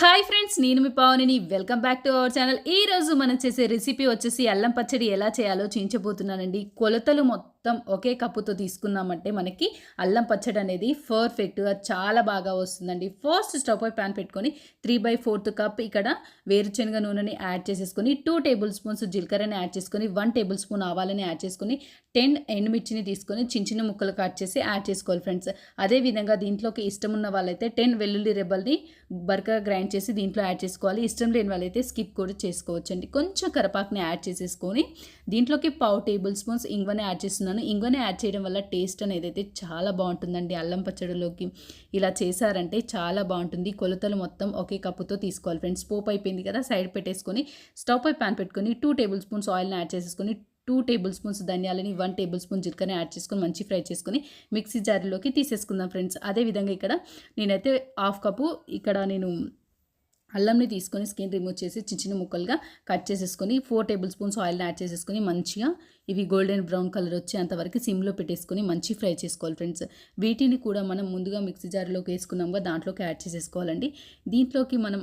Hi friends నేను మీ పావనిని. Welcome back to our channel ఈ రోజు మనం చేసే రెసిపీ వచ్చేసి అల్లం పచ్చడి ఎలా చేయాలో చూపించబోతున్నానండి కొలతలు మొత్తం మొత్తం ఒకే కప్పుతో తీసుకున్నామంటే మనకి అల్లం పచ్చడి అనేది పర్ఫెక్ట్గా చాలా బాగా వస్తుందండి. ఫస్ట్ స్టవ్ పై ప్యాన్ పెట్టుకొని త్రీ బై ఫోర్త్ కప్ ఇక్కడ వేరుశనగ నూనెని యాడ్ చేసేసుకొని టూ టేబుల్ స్పూన్స్ జీలకర్రని యాడ్ చేసుకొని వన్ టేబుల్ స్పూన్ ఆవాలని యాడ్ చేసుకొని టెన్ ఎండుమిర్చిని తీసుకొని చిన్న చిన్న ముక్కలు కట్ చేసి యాడ్ చేసుకోవాలి ఫ్రెండ్స్ అదేవిధంగా దీంట్లోకి ఇష్టం ఉన్న వాళ్ళైతే టెన్ వెల్లుల్లి రెబ్బల్ని బరకగా గ్రైండ్ చేసి దీంట్లో యాడ్ చేసుకోవాలి. ఇష్టం లేని వాళ్ళైతే స్కిప్ కూడా చేసుకోవచ్చండి. కొంచెం కరపాకుని యాడ్ చేసేసుకొని దీంట్లోకి పావు టేబుల్ స్పూన్స్ ఇంగ్వని యాడ్ చేస్తున్నాను ఇంగువని యాడ్ చేయడం వల్ల టేస్ట్ అనేది అయితే చాలా బాగుంటుందండి. అల్లం పచ్చడిలోకి ఇలా చేశారంటే చాలా బాగుంటుంది. కొలతలు మొత్తం ఒకే కప్పుతో తీసుకోవాలి ఫ్రెండ్స్. పోపు అయిపోయింది కదా సైడ్ పెట్టేసుకొని స్టవ్ పై ప్యాన్ పెట్టుకొని టూ టేబుల్ స్పూన్స్ ఆయిల్ని యాడ్ చేసేసుకొని టూ టేబుల్ స్పూన్స్ ధనియాలని వన్ టేబుల్ స్పూన్ జీలకర్ర యాడ్ చేసుకొని మంచి ఫ్రై చేసుకొని మిక్సీ జార్లోకి తీసేసుకుందాం ఫ్రెండ్స్. అదేవిధంగా ఇక్కడ నేనైతే హాఫ్ కప్పు ఇక్కడ నేను అల్లంని తీసుకొని స్కిన్ రిమూవ్ చేసి చిన్న చిన్న ముక్కలుగా కట్ చేసేసుకొని ఫోర్ టేబుల్ స్పూన్స్ ఆయిల్ని యాడ్ చేసేసుకొని మంచిగా ఇవి గోల్డెన్ బ్రౌన్ కలర్ వచ్చేంతవరకు సిమ్లో పెట్టేసుకొని మంచి ఫ్రై చేసుకోవాలి ఫ్రెండ్స్. వీటిని కూడా మనం ముందుగా మిక్సీ జార్లోకి వేసుకున్నాం దాంట్లోకి యాడ్ చేసేసుకోవాలండి. దీంట్లోకి మనం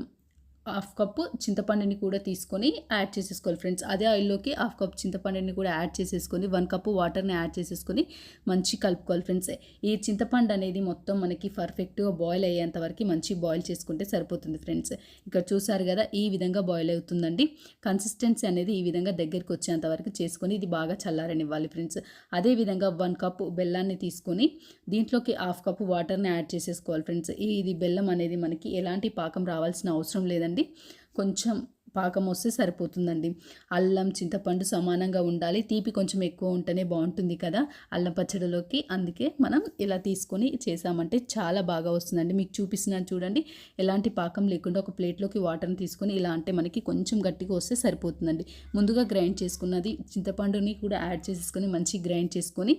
హాఫ్ కప్పు చింతపండుని కూడా తీసుకొని యాడ్ చేసేసుకోవాలి ఫ్రెండ్స్. అదే ఆయిల్లోకి హాఫ్ కప్ చింతపండుని కూడా యాడ్ చేసేసుకొని వన్ కప్పు వాటర్ని యాడ్ చేసేసుకొని మంచి కలుపుకోవాలి ఫ్రెండ్స్. ఈ చింతపండు అనేది మొత్తం మనకి పర్ఫెక్ట్గా బాయిల్ అయ్యేంత వరకు మంచి బాయిల్ చేసుకుంటే సరిపోతుంది ఫ్రెండ్స్. ఇక్కడ చూసారు కదా ఈ విధంగా బాయిల్ అవుతుందండి. కన్సిస్టెన్సీ అనేది ఈ విధంగా దగ్గరికి వచ్చేంత వరకు చేసుకొని ఇది బాగా చల్లారనివ్వాలి ఫ్రెండ్స్. అదేవిధంగా వన్ కప్పు బెల్లాన్ని తీసుకొని దీంట్లోకి హాఫ్ కప్పు వాటర్ని యాడ్ చేసేసుకోవాలి ఫ్రెండ్స్. ఇది బెల్లం అనేది మనకి ఎలాంటి పాకం రావాల్సిన అవసరం లేదండి. కొంచెం పాకం వస్తే సరిపోతుందండి. అల్లం చింతపండు సమానంగా ఉండాలి. తీపి కొంచెం ఎక్కువ ఉంటేనే బాగుంటుంది కదా. అల్లం పచ్చడిలోకి అందుకే మనం ఇలా తీసుకొని చేసామంటే చాలా బాగా వస్తుందండి. మీకు చూపిస్తున్నాను చూడండి. ఎలాంటి పాకం లేకుండా ఒక ప్లేట్లోకి వాటర్ని తీసుకొని ఇలా అంటే మనకి కొంచెం గట్టిగా వస్తే సరిపోతుందండి. ముందుగా గ్రైండ్ చేసుకున్నది చింతపండుని కూడా యాడ్ చేసేసుకొని మంచి గ్రైండ్ చేసుకొని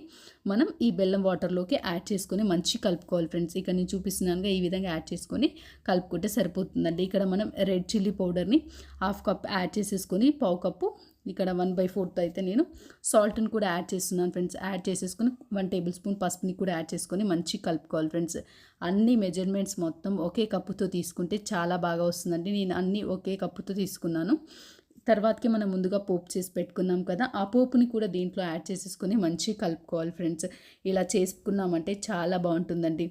మనం ఈ బెల్లం వాటర్లోకి యాడ్ చేసుకొని మంచి కలుపుకోవాలి ఫ్రెండ్స్. ఇక్కడ నేను చూపిస్తున్నానుగా ఈ విధంగా యాడ్ చేసుకొని కలుపుకుంటే సరిపోతుందండి. ఇక్కడ మనం రెడ్ చిల్లీ పౌడర్ని హాఫ్ కప్ యాడ్ చేసేసుకొని పావు కప్పు. ఇక్కడ వన్ బై ఫోర్త్ అయితే నేను సాల్ట్ని కూడా యాడ్ చేస్తున్నాను ఫ్రెండ్స్. యాడ్ చేసేసుకొని వన్ టేబుల్ స్పూన్ పసుపుని కూడా యాడ్ చేసుకొని మంచి కలుపుకోవాలి ఫ్రెండ్స్. అన్ని మెజర్మెంట్స్ మొత్తం ఒకే కప్పుతో తీసుకుంటే చాలా బాగా వస్తుందండి. నేను అన్నీ ఒకే కప్పుతో తీసుకున్నాను. తర్వాతకి మనం ముందుగా పోపు చేసి పెట్టుకున్నాం కదా ఆ పోపుని కూడా దీంట్లో యాడ్ చేసేసుకొని మంచిగా కలుపుకోవాలి ఫ్రెండ్స్. ఇలా చేసుకున్నామంటే చాలా బాగుంటుందండి.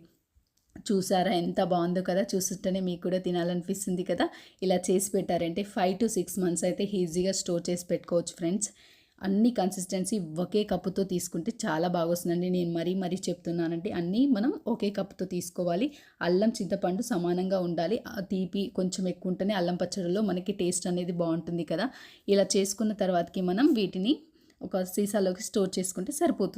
చూసారా? ఎంత బాగుందో కదా! చూస్తుంటేనే మీకు కూడా తినాలనిపిస్తుంది కదా! ఇలా చేసి పెట్టారంటే ఫైవ్ టు సిక్స్ మంత్స్ అయితే ఈజీగా స్టోర్ చేసి పెట్టుకోవచ్చు ఫ్రెండ్స్. అన్ని కన్సిస్టెన్సీ ఒకే కప్పుతో తీసుకుంటే చాలా బాగా వస్తుందండి నేను మరీ మరీ చెప్తున్నానంటే అన్నీ మనం ఒకే కప్పుతో తీసుకోవాలి. అల్లం చింతపండు సమానంగా ఉండాలి. ఆ తీపి కొంచెం ఎక్కువ ఉంటేనే అల్లం పచ్చడిలో మనకి టేస్ట్ అనేది బాగుంటుంది కదా! ఇలా చేసుకున్న తర్వాతకి మనం వీటిని ఒక సీసాలోకి స్టోర్ చేసుకుంటే సరిపోతుంది.